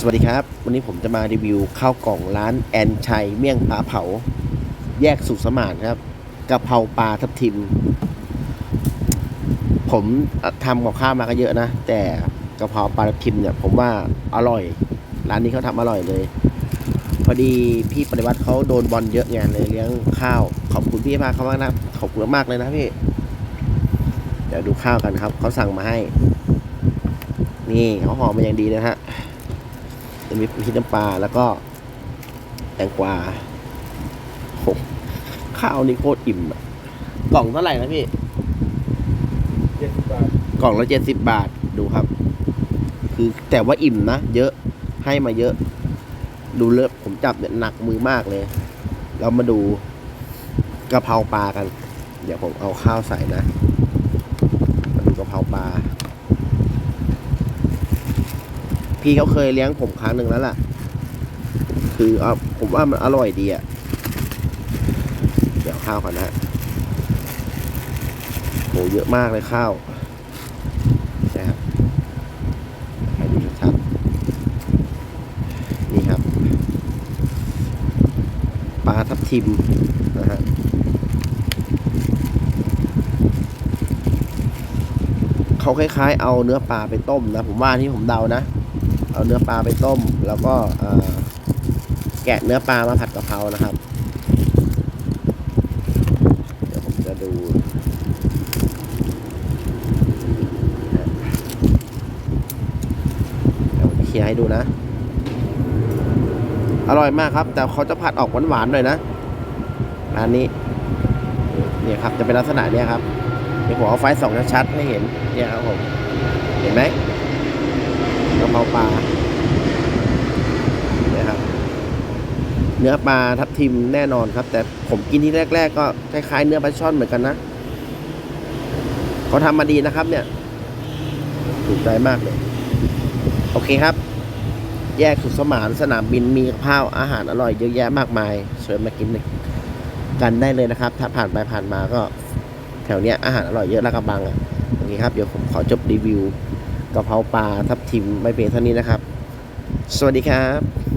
สวัสดีครับ วันนี้ผมจะมารีวิวข้าวกล่องร้านแอนชัยเมี่ยงปลาเผา แยกสุสมานครับกะเพราปลาทับทิม ผมทำกับข้าวมาก็เยอะนะ แต่กะเพราปลาทับทิมเนี่ย ผมว่าอร่อย ร้านนี้เขาทำอร่อยเลย พอดีพี่ปฏิวัติเขาโดนบอลเยอะไงเลยเลี้ยงข้าว ขอบคุณพี่มากเขามากนะขอบคุณมากเลยนะพี่เดี๋ยวดูข้าวกันครับเขาสั่งมาให้ นี่เขาห่อมาอย่างดีนะฮะ จะมีพริกน้ำปลาแล้วก็แตงกวาโหข้าวนี่โคตรอิ่มอะกล่องเท่าไหร่นะพี่ เจ็ดสิบบาทกล่องละเจ็ดสิบบาทดูครับ คือแต่ว่าอิ่มนะ เยอะให้มาเยอะ ดูเลิศผมจับเนี่ยหนักมือมากเลย เรามาดูกะเพราปลากัน เดี๋ยวผมเอาข้าวใส่นะ มาดูกะเพราปลา พี่เขาเคยเลี้ยงผมครั้งหนึ่งแล้วล่ะ คือเอาผมว่ามันอร่อยดีอะเดี๋ยวข้าวก่อนนะโหเยอะมากเลยข้าวนะครับให้ดูชัดๆนี่ครับปลาทับทิมนะฮะเขาคล้ายๆเอาเนื้อปลาไปต้มนะ ผมว่าที่ผมเดานะ เอาเนื้อปลาไปต้ม แล้วก็แกะเนื้อปลามาผัดกะเพรานะครับ เดี๋ยวผมจะดูเดี๋ยวเคลียร์ให้ดูนะ อร่อยมากครับ แต่เขาจะผัดออกหวานๆหน่อยนะร้านนี้เนี่ยครับจะเป็นลักษณะเนี้ยครับเดี๋ยวผมเอาไฟส่องชัดๆให้เห็นเนี่ยครับผมเห็นไหมกะเพราปลาเนี่ยครับ เนื้อปลาทับทิมแน่นอนครับ แต่ผมกินที่แรก ๆ ก็คล้ายๆเนื้อปลาช่อนเหมือนกันนะเขาทำมาดีนะครับ เนี่ย ถูกใจมากเลย โอเคครับ แยกสุดสมานสนามบินมีกับข้าวอาหารอร่อยเยอะแยะมากมายเชิญมากินกันได้เลยนะครับ ถ้าผ่านไปผ่านมาก็ แถวเนี้ยอาหารอร่อยเยอะลาดกระบังอะโอเคครับเดี๋ยวผมขอจบรีวิวกะเพราปลาทับทิมไม่เพียงเท่านี้นะครับ สวัสดีครับ